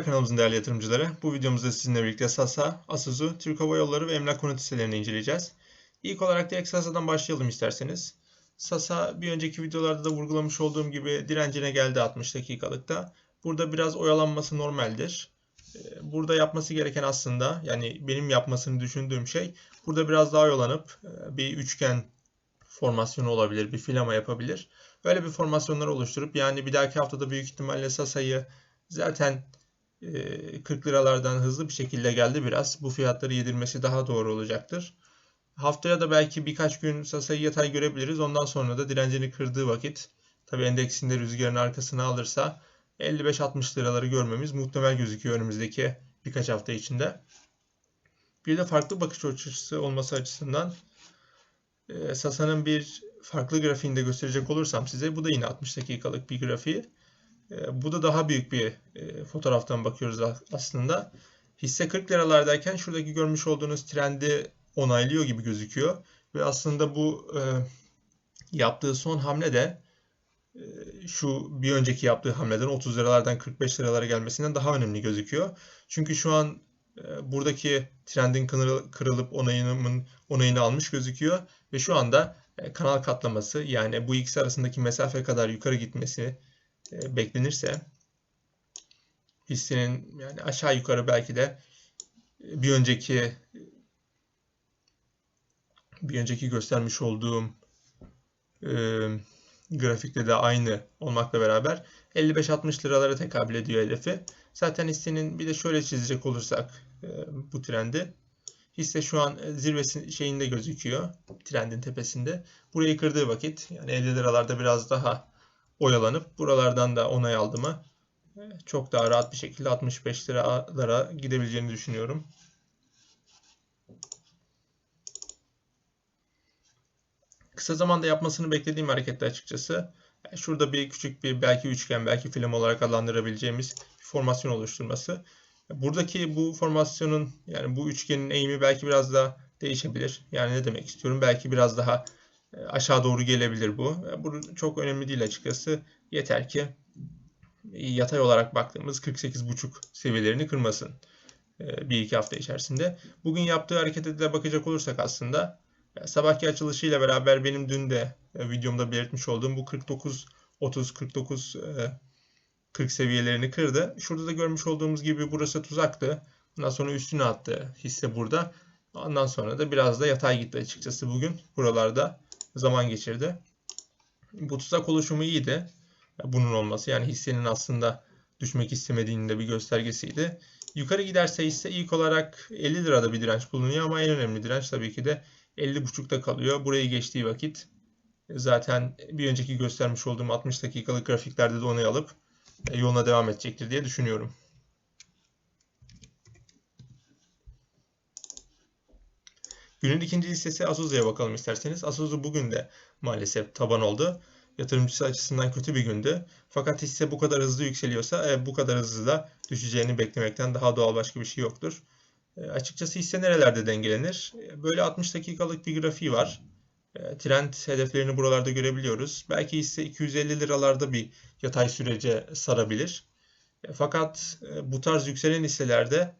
Selamlar kanalımızın değerli yatırımcıları. Bu videomuzda sizinle birlikte Sasa, Asuzu, Türk Hava Yolları ve emlak konut hisselerini inceleyeceğiz. İlk olarak direkt Sasa'dan başlayalım isterseniz. Sasa bir önceki videolarda da vurgulamış olduğum gibi direncine geldi 60 dakikalıkta. Burada biraz oyalanması normaldir. Ee, Burada yapması gereken aslında yani benim yapmasını düşündüğüm şey burada biraz daha oyalanıp e, bir üçgen formasyonu olabilir, bir filama yapabilir. Öyle bir formasyonlar oluşturup yani bir dahaki haftada büyük ihtimalle Sasa'yı zaten 40 liralardan hızlı bir şekilde geldi biraz. Bu fiyatları yedirmesi daha doğru olacaktır. Haftaya da belki birkaç gün Sasa'yı yatay görebiliriz. Ondan sonra da direncini kırdığı vakit tabi endeksinde rüzgarın arkasına alırsa 55-60 liraları görmemiz muhtemel gözüküyor önümüzdeki birkaç hafta içinde. Bir de farklı bakış açısı olması açısından Sasa'nın bir farklı grafiğini de gösterecek olursam size bu da yine 60 dakikalık bir grafiği. E, bu da daha büyük bir e, fotoğraftan bakıyoruz aslında. Hisse 40 liralardayken şuradaki görmüş olduğunuz trendi onaylıyor gibi gözüküyor. Ve aslında bu e, yaptığı son hamle de şu bir önceki yaptığı hamleden 30 liralardan 45 liralara gelmesinden daha önemli gözüküyor. Çünkü şu an buradaki trendin kırılıp onayının onayını almış gözüküyor ve şu anda kanal katlaması yani bu ikisi arasındaki mesafe kadar yukarı gitmesi beklenirse hissenin yani aşağı yukarı belki de e, bir önceki bir önceki göstermiş olduğum e, grafikte de aynı olmakla beraber 55-60 liralara tekabül ediyor hedefi. Zaten hissenin bir de şöyle çizecek olursak e, bu trendi. Hisse şu an zirvesi şeyinde gözüküyor. Trendin tepesinde. Burayı kırdığı vakit yani 50 liralarda biraz daha oyalanıp buralardan da onay aldı mı çok daha rahat bir şekilde 65 liralara gidebileceğini düşünüyorum. Kısa zamanda yapmasını beklediğim harekette açıkçası. şurada bir küçük bir belki üçgen belki film olarak adlandırabileceğimiz bir formasyon oluşturması. Buradaki bu formasyonun yani bu üçgenin eğimi belki biraz daha değişebilir. Yani ne demek istiyorum? Belki biraz daha aşağı doğru gelebilir bu. E, bu çok önemli değil açıkçası. Yeter ki yatay olarak baktığımız 48.5 seviyelerini kırmasın e, bir iki hafta içerisinde. Bugün yaptığı harekete de bakacak olursak aslında sabahki açılışıyla beraber benim dün de videomda belirtmiş olduğum bu 49 30 49 40 seviyelerini kırdı. Şurada da görmüş olduğumuz gibi burası tuzaktı. Ondan sonra üstüne attı hisse burada. Ondan sonra da biraz da yatay gitti açıkçası bugün. Buralarda zaman geçirdi. Bu tuzak oluşumu iyiydi. Bunun olması yani hissenin aslında düşmek istemediğinin de bir göstergesiydi. Yukarı giderse ise ilk olarak 50 lirada bir direnç bulunuyor ama en önemli direnç tabii ki de 50.5'ta kalıyor. Burayı geçtiği vakit zaten bir önceki göstermiş olduğum 60 dakikalık grafiklerde de onay alıp e, yoluna devam edecektir diye düşünüyorum. Günün ikinci hissesi Asuzu'ya bakalım isterseniz. Asuzu bugün de maalesef taban oldu. Yatırımcısı açısından kötü bir gündü. Fakat hisse bu kadar hızlı yükseliyorsa e, bu kadar hızlı da düşeceğini beklemekten daha doğal başka bir şey yoktur. E, açıkçası hisse nerelerde dengelenir? E, böyle 60 dakikalık bir grafiği var. E, trend hedeflerini buralarda görebiliyoruz. Belki hisse 250 liralarda bir yatay sürece sarabilir. E, fakat e, bu tarz yükselen hisselerde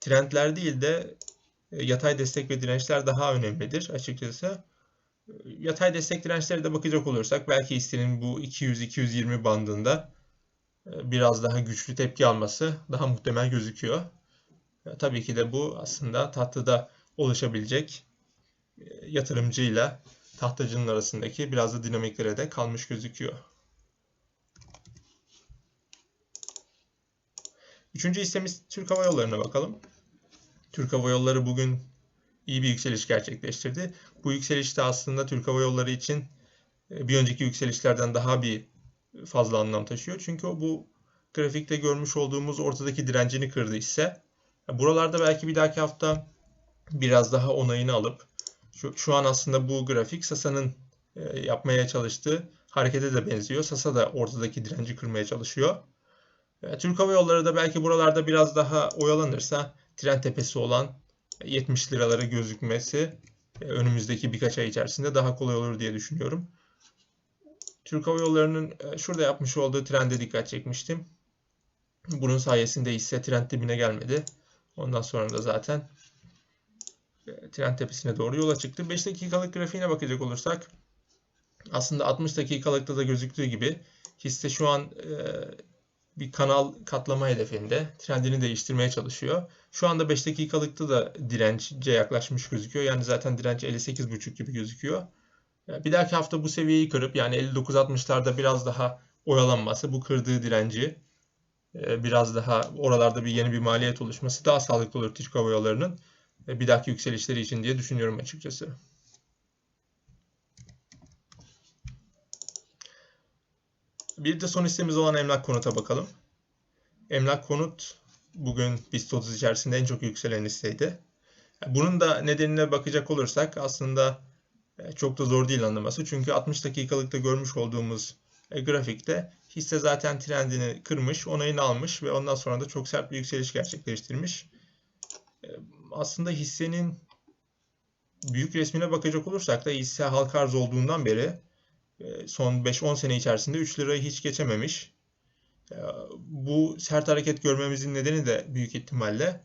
trendler değil de yatay destek ve dirençler daha önemlidir açıkçası. Yatay destek dirençlere de bakacak olursak belki hissenin bu 200-220 bandında biraz daha güçlü tepki alması daha muhtemel gözüküyor. Tabii ki de bu aslında tatlıda oluşabilecek yatırımcıyla tahtacının arasındaki biraz da dinamiklere de kalmış gözüküyor. Üçüncü hissemiz Türk Hava Yolları'na bakalım. Türk Hava Yolları bugün iyi bir yükseliş gerçekleştirdi. Bu yükseliş de aslında Türk Hava Yolları için e, bir önceki yükselişlerden daha bir fazla anlam taşıyor. Çünkü o bu grafikte görmüş olduğumuz ortadaki direncini kırdı ise buralarda belki bir dahaki hafta biraz daha onayını alıp şu, şu an aslında bu grafik Sasa'nın e, yapmaya çalıştığı harekete de benziyor. Sasa da ortadaki direnci kırmaya çalışıyor. E, Türk Hava Yolları da belki buralarda biraz daha oyalanırsa tren tepesi olan 70 liraları gözükmesi e, önümüzdeki birkaç ay içerisinde daha kolay olur diye düşünüyorum. Türk Hava Yolları'nın e, şurada yapmış olduğu trende dikkat çekmiştim. Bunun sayesinde hisse trend dibine gelmedi. Ondan sonra da zaten e, trend tepesine doğru yola çıktı. 5 dakikalık grafiğine bakacak olursak aslında 60 dakikalıkta da gözüktüğü gibi hisse şu an bir kanal katlama hedefinde trendini değiştirmeye çalışıyor. Şu anda 5 dakikalıkta da dirence yaklaşmış gözüküyor. Yani zaten direnç 58.5 gibi gözüküyor. Bir dahaki hafta bu seviyeyi kırıp yani 59-60'larda biraz daha oyalanması, bu kırdığı direnci e, biraz daha oralarda bir yeni bir maliyet oluşması daha sağlıklı olur Türk Hava e, bir dahaki yükselişleri için diye düşünüyorum açıkçası. Bir de son hissemiz olan emlak konuta bakalım. Emlak konut bugün BIST 30 içerisinde en çok yükselen hisseydi. Bunun da nedenine bakacak olursak aslında e, çok da zor değil anlaması. Çünkü 60 dakikalıkta görmüş olduğumuz e, grafikte hisse zaten trendini kırmış, onayını almış ve ondan sonra da çok sert bir yükseliş gerçekleştirmiş. E, aslında hissenin büyük resmine bakacak olursak da hisse halka arz olduğundan beri son 5-10 sene içerisinde 3 lirayı hiç geçememiş. Bu sert hareket görmemizin nedeni de büyük ihtimalle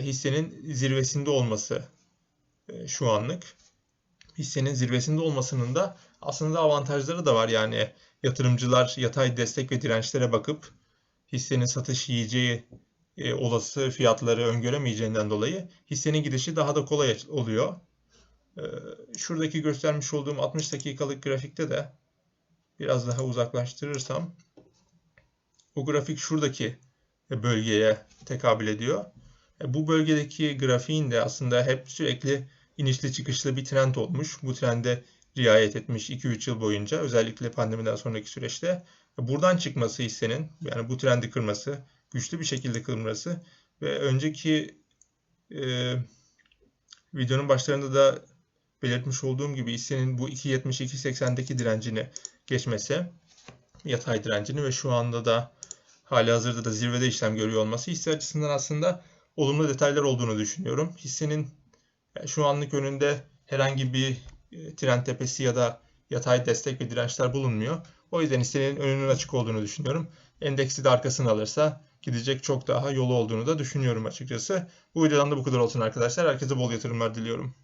hissenin zirvesinde olması şu anlık. Hissenin zirvesinde olmasının da aslında avantajları da var. Yani yatırımcılar yatay destek ve dirençlere bakıp hissenin satış yiyeceği olası fiyatları öngöremeyeceğinden dolayı hissenin gidişi daha da kolay oluyor. Şuradaki göstermiş olduğum 60 dakikalık grafikte de biraz daha uzaklaştırırsam o grafik şuradaki bölgeye tekabül ediyor. Bu bölgedeki grafiğin de aslında hep sürekli inişli çıkışlı bir trend olmuş. Bu trende riayet etmiş 2-3 yıl boyunca özellikle pandemiden sonraki süreçte. Buradan çıkması hissenin yani bu trendi kırması, güçlü bir şekilde kırması ve önceki e, videonun başlarında da belirtmiş olduğum gibi hissenin bu 2.70-2.80'deki direncini geçmesi, yatay direncini ve şu anda da hali hazırda da zirvede işlem görüyor olması hisse açısından aslında olumlu detaylar olduğunu düşünüyorum. Hissenin şu anlık önünde herhangi bir e, trend tepesi ya da yatay destek ve dirençler bulunmuyor. O yüzden hissenin önünün açık olduğunu düşünüyorum. Endeksi de arkasını alırsa gidecek çok daha yolu olduğunu da düşünüyorum açıkçası. Bu videodan da bu kadar olsun arkadaşlar. Herkese bol yatırımlar diliyorum.